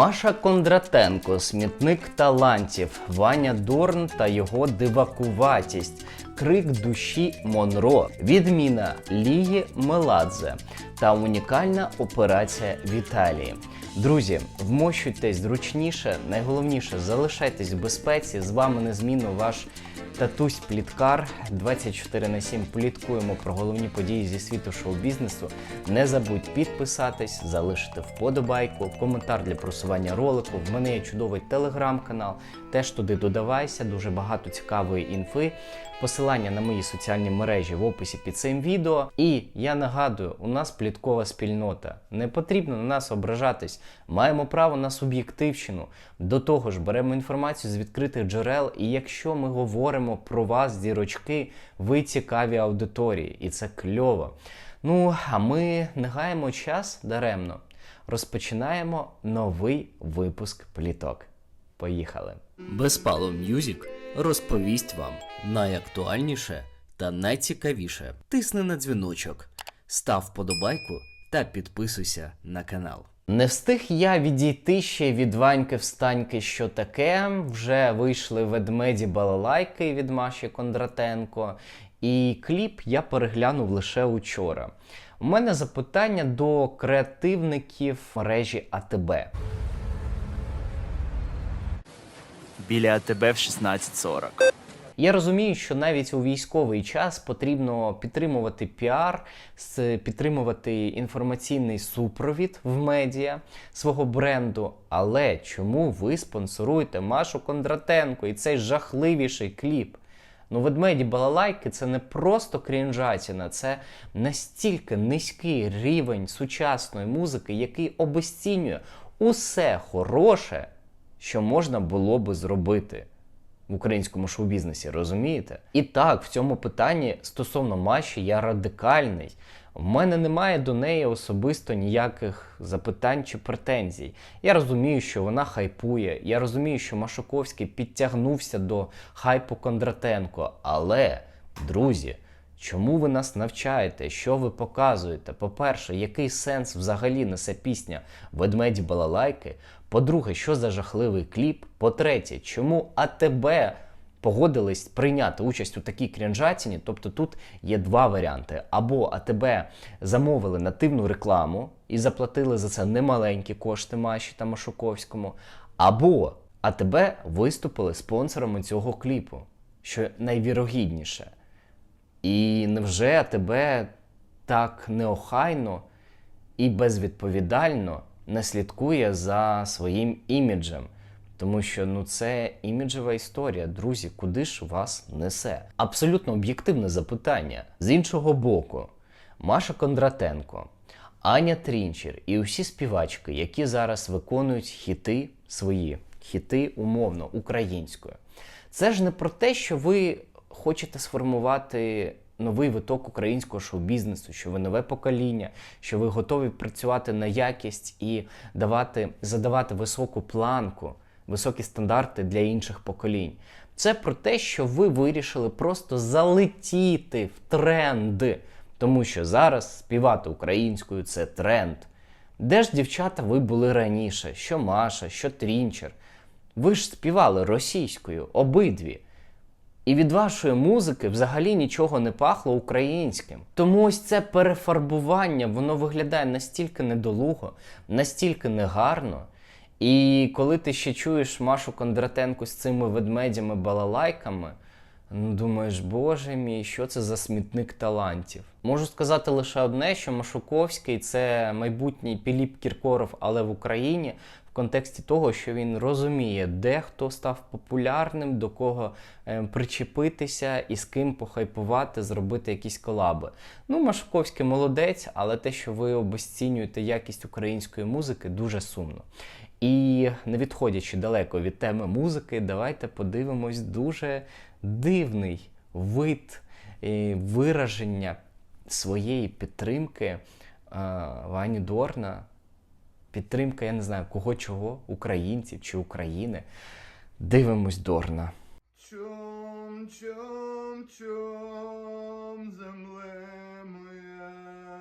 Маша Кондратенко, смітник талантів, Ваня Дорн та його дивакуватість, крик душі Монро, відміна Лії Меладзе та унікальна операція в Італії. Друзі, вмощуйтесь зручніше, найголовніше залишайтесь в безпеці. З вами незмінно ваш Татусь Пліткар 24 на 7 пліткуємо про головні події зі світу шоу-бізнесу. Не забудь підписатись, залишити вподобайку, коментар для просування ролику. В мене є чудовий телеграм-канал. Теж туди додавайся, дуже багато цікавої інфи. Посилання на мої соціальні мережі в описі під цим відео. І я нагадую, у нас пліткова спільнота. Не потрібно на нас ображатись. Маємо право на суб'єктивщину. До того ж, беремо інформацію з відкритих джерел. І якщо ми говоримо про вас, зірочки, ви цікаві аудиторії, і це кльово. Ну, а ми не гаємо час даремно. Розпочинаємо новий випуск пліток. Поїхали! Безпало М'юзік розповість вам найактуальніше та найцікавіше. Тисни на дзвіночок, став вподобайку та підписуйся на канал. Не встиг я відійти ще від Ваньки встаньки, що таке. Вже вийшли ведмеді балалайки від Маші Кондратенко, і кліп я переглянув лише учора. У мене запитання до креативників мережі АТБ. біля АТБ в 16.40. Я розумію, що навіть у військовий час потрібно підтримувати піар, підтримувати інформаційний супровід в медіа свого бренду. Але чому ви спонсоруєте Машу Кондратенко і цей жахливіший кліп? Ну, ведмеді балалайки це не просто крінжатіна, це настільки низький рівень сучасної музики, який обесцінює усе хороше, що можна було би зробити в українському шоу-бізнесі, розумієте? І так, в цьому питанні стосовно Маші я радикальний. В мене немає до неї особисто ніяких запитань чи претензій. Я розумію, що вона хайпує. Я розумію, що Машуковський підтягнувся до хайпу Кондратенко. Але, друзі, чому ви нас навчаєте? Що ви показуєте? По-перше, який сенс взагалі несе пісня Ведмеді балалайки? По-друге, що за жахливий кліп? По-третє, чому АТБ погодились прийняти участь у такій крінжатіні? Тобто тут є два варіанти: або АТБ замовили нативну рекламу і заплатили за це немаленькі кошти Маші та Машуковському, або АТБ виступили спонсорами цього кліпу, що найвірогідніше. І невже тебе так неохайно і безвідповідально не слідкує за своїм іміджем? Тому що ну це іміджева історія, друзі, куди ж вас несе? Абсолютно об'єктивне запитання. З іншого боку, Маша Кондратенко, Аня Трінчер і усі співачки, які зараз виконують хіти свої, хіти умовно українською. Це ж не про те, що ви хочете сформувати новий виток українського шоу-бізнесу, що ви нове покоління, що ви готові працювати на якість і давати, задавати високу планку, високі стандарти для інших поколінь. Це про те, що ви вирішили просто залетіти в тренд, тому що зараз співати українською це тренд. Де ж дівчата ви були раніше? Що Маша, що Трінчер? Ви ж співали російською обидві. І від вашої музики взагалі нічого не пахло українським. Тому ось це перефарбування, воно виглядає настільки недолуго, настільки негарно. І коли ти ще чуєш Машу Кондратенко з цими ведмедями балалайками, ну думаєш, боже мій, що це за смітник талантів? Можу сказати лише одне, що Машуковський це майбутній Піліп Кіркоров, але в Україні контексті того, що він розуміє, де хто став популярним, до кого е, причепитися і з ким похайпувати, зробити якісь колаби. Ну, Машуковський молодець, але те, що ви обесцінюєте якість української музики, дуже сумно. І не відходячи далеко від теми музики, давайте подивимось дуже дивний вид е, вираження своєї підтримки е, Вані Дорна. Підтримка, я не знаю, кого чого, українців чи України. Дивимось Дорна. Чом, чом, чом, земле моя,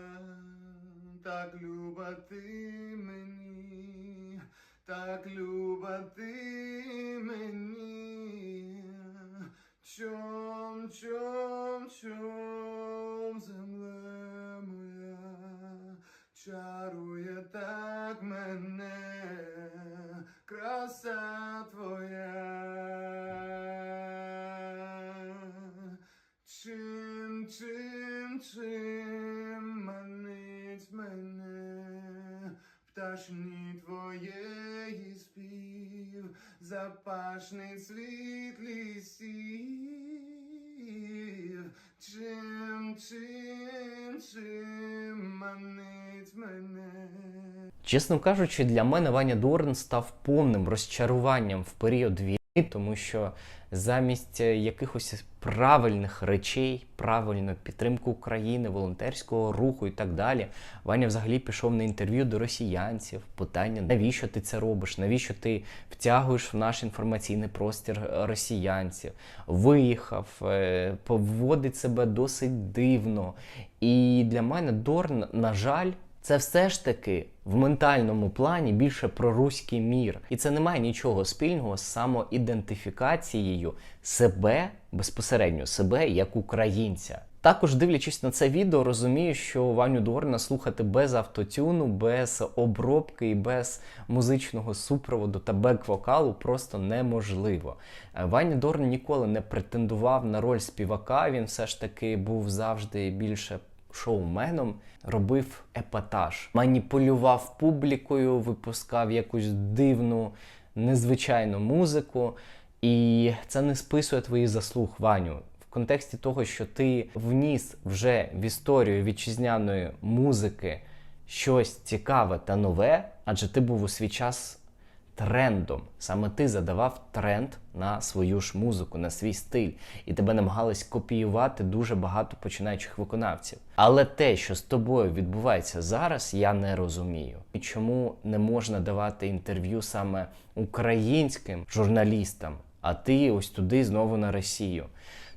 так люба ти мені, так люба ти мені. Чом, чом, чом земле моя чарує так мене, краса твоя. Чим, чим, чим манить мене, пташні твоєї спів, запашний світ лісів. Чим, чим, Чесно кажучи, для мене Ваня Дорн став повним розчаруванням в період війни, тому що замість е, якихось правильних речей, правильної підтримки України, волонтерського руху і так далі, Ваня взагалі пішов на інтерв'ю до росіянців. Питання, навіщо ти це робиш? Навіщо ти втягуєш в наш інформаційний простір е, росіянців? Виїхав, е, поводить себе досить дивно. І для мене Дорн, на жаль, це все ж таки в ментальному плані більше про руський мір. І це не має нічого спільного з самоідентифікацією себе безпосередньо себе як українця. Також дивлячись на це відео, розумію, що Ваню Дорна слухати без автотюну, без обробки і без музичного супроводу та бек-вокалу просто неможливо. Е, Ваня Дорн ніколи не претендував на роль співака. Він все ж таки був завжди більше шоуменом, робив епатаж, маніпулював публікою, випускав якусь дивну, незвичайну музику. І це не списує твої заслуг, Ваню. В контексті того, що ти вніс вже в історію вітчизняної музики щось цікаве та нове, адже ти був у свій час трендом. Саме ти задавав тренд на свою ж музику, на свій стиль, і тебе намагались копіювати дуже багато починаючих виконавців. Але те, що з тобою відбувається зараз, я не розумію. І чому не можна давати інтерв'ю саме українським журналістам, а ти ось туди знову на Росію.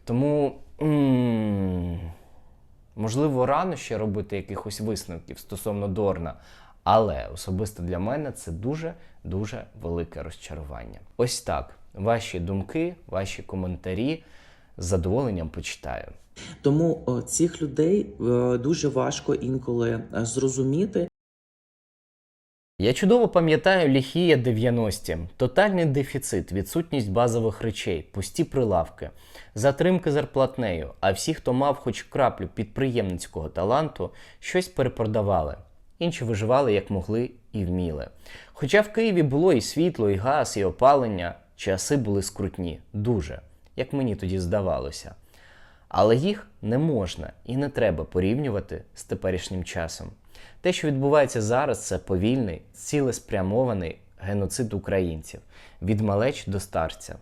Тому. Можливо, рано ще робити якихось висновків стосовно Дорна, але особисто для мене це дуже дуже велике розчарування. Ось так. Ваші думки, ваші коментарі з задоволенням почитаю. Тому о, цих людей е, дуже важко інколи е, зрозуміти. Я чудово пам'ятаю ліхія 90-ті. Тотальний дефіцит, відсутність базових речей, пусті прилавки, затримки зарплатнею. А всі, хто мав хоч краплю підприємницького таланту, щось перепродавали. Інші виживали як могли і вміли. Хоча в Києві було і світло, і газ, і опалення, часи були скрутні, дуже, як мені тоді здавалося. Але їх не можна і не треба порівнювати з теперішнім часом. Те, що відбувається зараз, це повільний, цілеспрямований геноцид українців від малеч до старця.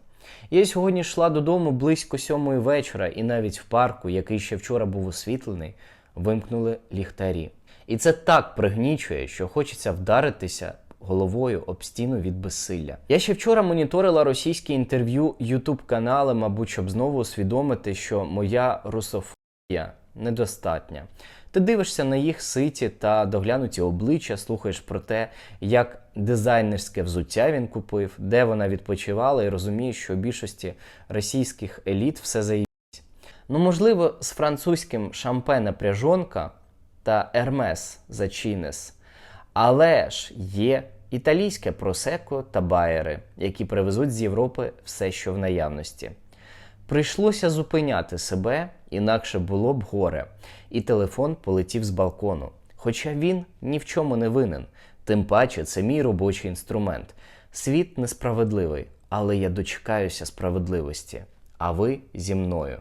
Я сьогодні йшла додому близько сьомої вечора, і навіть в парку, який ще вчора був освітлений, вимкнули ліхтарі. І це так пригнічує, що хочеться вдаритися головою об стіну від безсилля. Я ще вчора моніторила російські інтерв'ю youtube канали, мабуть, щоб знову усвідомити, що моя русофобія недостатня. Ти дивишся на їх ситі та доглянуті обличчя, слухаєш про те, як дизайнерське взуття він купив, де вона відпочивала, і розумієш, що більшості російських еліт все заїбсь. Ну, можливо, з французьким шампе напряжонка та Ермес зачинес. Але ж є італійське просеко та байери, які привезуть з Європи все, що в наявності. Прийшлося зупиняти себе, інакше було б горе, і телефон полетів з балкону. Хоча він ні в чому не винен, тим паче це мій робочий інструмент. Світ несправедливий, але я дочекаюся справедливості. А ви зі мною.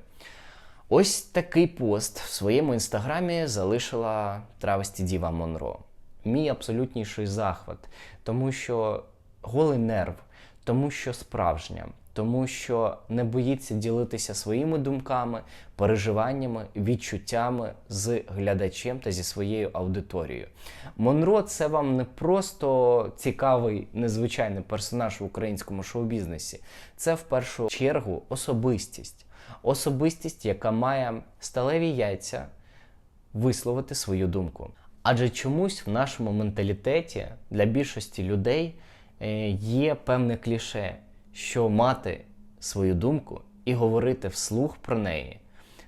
Ось такий пост в своєму інстаграмі залишила травесті Діва Монро. Мій абсолютніший захват, тому що голий нерв, тому що справжня, тому що не боїться ділитися своїми думками, переживаннями, відчуттями з глядачем та зі своєю аудиторією. Монро це вам не просто цікавий, незвичайний персонаж в українському шоу-бізнесі, це в першу чергу особистість. Особистість, яка має сталеві яйця висловити свою думку. Адже чомусь в нашому менталітеті для більшості людей е, є певне кліше, що мати свою думку і говорити вслух про неї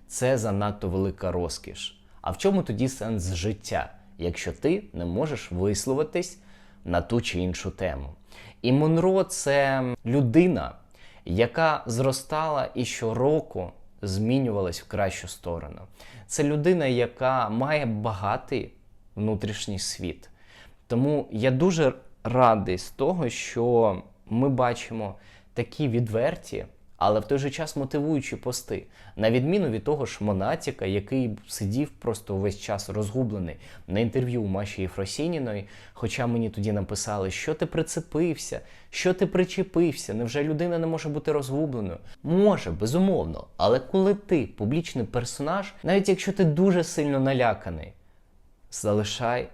це занадто велика розкіш. А в чому тоді сенс життя, якщо ти не можеш висловитись на ту чи іншу тему? І Монро це людина, яка зростала і щороку змінювалась в кращу сторону. Це людина, яка має багатий внутрішній світ. Тому я дуже радий з того, що ми бачимо такі відверті, але в той же час мотивуючі пости, на відміну від того ж Монатіка, який сидів просто увесь час розгублений на інтерв'ю у Маші Єфросініної. Хоча мені тоді написали, що ти прицепився, що ти причепився, невже людина не може бути розгубленою? Може, безумовно, але коли ти публічний персонаж, навіть якщо ти дуже сильно наляканий, залишай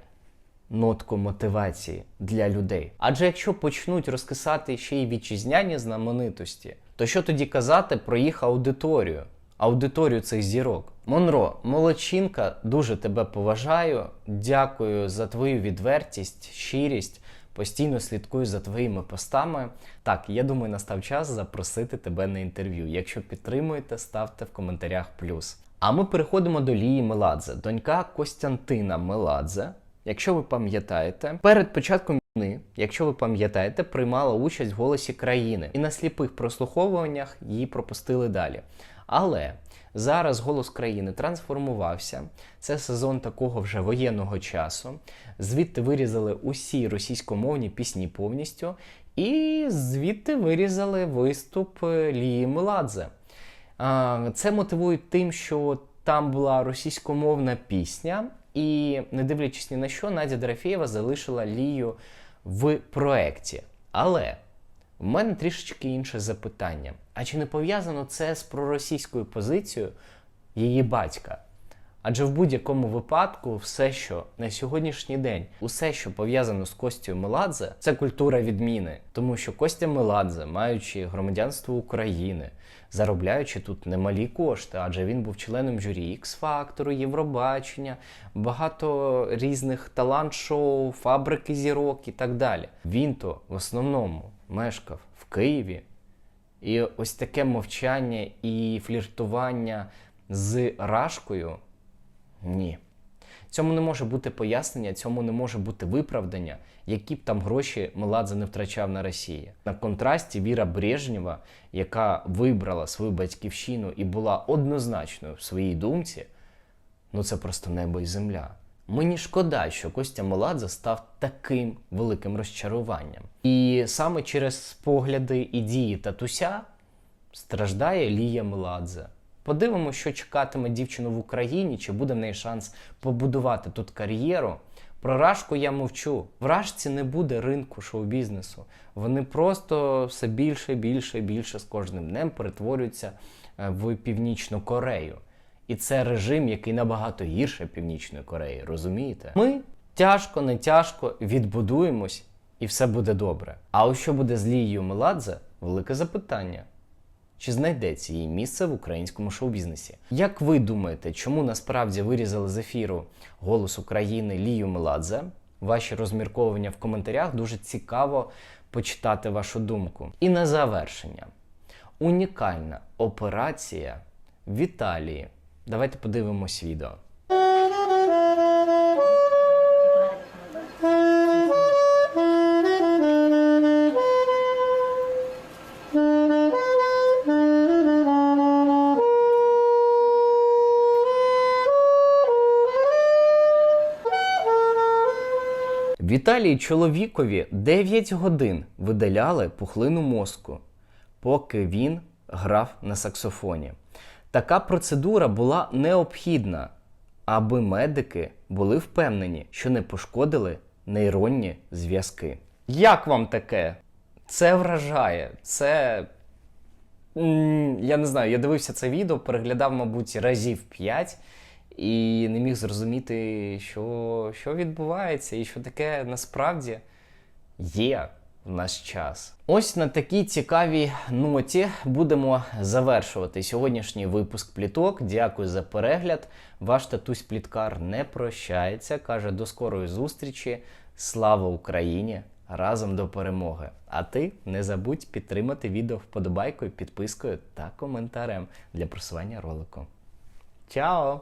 нотку мотивації для людей. Адже якщо почнуть розкисати ще й вітчизняні знаменитості, то що тоді казати про їх аудиторію? Аудиторію цих зірок. Монро, молодчинка, дуже тебе поважаю. Дякую за твою відвертість, щирість. Постійно слідкую за твоїми постами. Так, я думаю, настав час запросити тебе на інтерв'ю. Якщо підтримуєте, ставте в коментарях плюс. А ми переходимо до Лії Меладзе, донька Костянтина Меладзе. Якщо ви пам'ятаєте, перед початком війни, якщо ви пам'ятаєте, приймала участь в голосі країни, і на сліпих прослуховуваннях її пропустили далі. Але зараз голос країни трансформувався. Це сезон такого вже воєнного часу. Звідти вирізали усі російськомовні пісні повністю, і звідти вирізали виступ е, Лії Меладзе. Це мотивують тим, що там була російськомовна пісня, і, не дивлячись ні на що, Надя Дорофєєва залишила Лію в проекті. Але в мене трішечки інше запитання. А чи не пов'язано це з проросійською позицією її батька? Адже в будь-якому випадку все, що на сьогоднішній день, усе, що пов'язано з Костю Меладзе, це культура відміни. Тому що Костя Меладзе, маючи громадянство України, заробляючи тут немалі кошти, адже він був членом журі X-фактору, Євробачення, багато різних талант-шоу, фабрики зірок і так далі. Він то в основному мешкав в Києві. І ось таке мовчання і фліртування з Рашкою ні. Цьому не може бути пояснення, цьому не може бути виправдання, які б там гроші Меладзе не втрачав на Росії. На контрасті Віра Брежнєва, яка вибрала свою батьківщину і була однозначною в своїй думці, ну це просто небо і земля. Мені шкода, що Костя Меладзе став таким великим розчаруванням. І саме через погляди і дії татуся страждає Лія Меладзе. Подивимося, що чекатиме дівчину в Україні, чи буде в неї шанс побудувати тут кар'єру. Про Рашку я мовчу. В Рашці не буде ринку шоу-бізнесу. Вони просто все більше, більше, більше з кожним днем перетворюються е, в Північну Корею. І це режим, який набагато гірше Північної Кореї, розумієте? Ми тяжко, не тяжко відбудуємось, і все буде добре. А ось що буде з Лією Меладзе? Велике запитання. Чи знайдеться її місце в українському шоу-бізнесі? Як ви думаєте, чому насправді вирізали з ефіру голос України Лію Меладзе? Ваші розмірковування в коментарях дуже цікаво почитати вашу думку. І на завершення. Унікальна операція в Італії. Давайте подивимось відео. В Італії чоловікові 9 годин видаляли пухлину мозку, поки він грав на саксофоні. Така процедура була необхідна, аби медики були впевнені, що не пошкодили нейронні зв'язки. Як вам таке? Це вражає. Це. Я не знаю, я дивився це відео, переглядав, мабуть, разів 5 і не міг зрозуміти, що, що відбувається, і що таке насправді є в наш час. Ось на такій цікавій ноті будемо завершувати сьогоднішній випуск пліток. Дякую за перегляд. Ваш татусь пліткар не прощається. каже до скорої зустрічі. Слава Україні! разом до перемоги. А ти не забудь підтримати відео вподобайкою, підпискою та коментарем для просування ролику. Чао!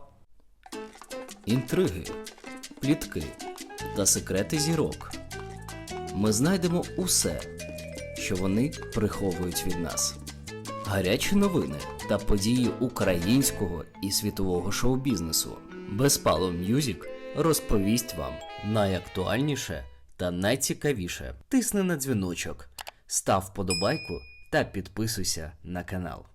Інтриги, плітки та секрети зірок. Ми знайдемо усе, що вони приховують від нас. Гарячі новини та події українського і світового шоу-бізнесу. Безпало М'юзік розповість вам найактуальніше та найцікавіше. Тисни на дзвіночок, став вподобайку та підписуйся на канал.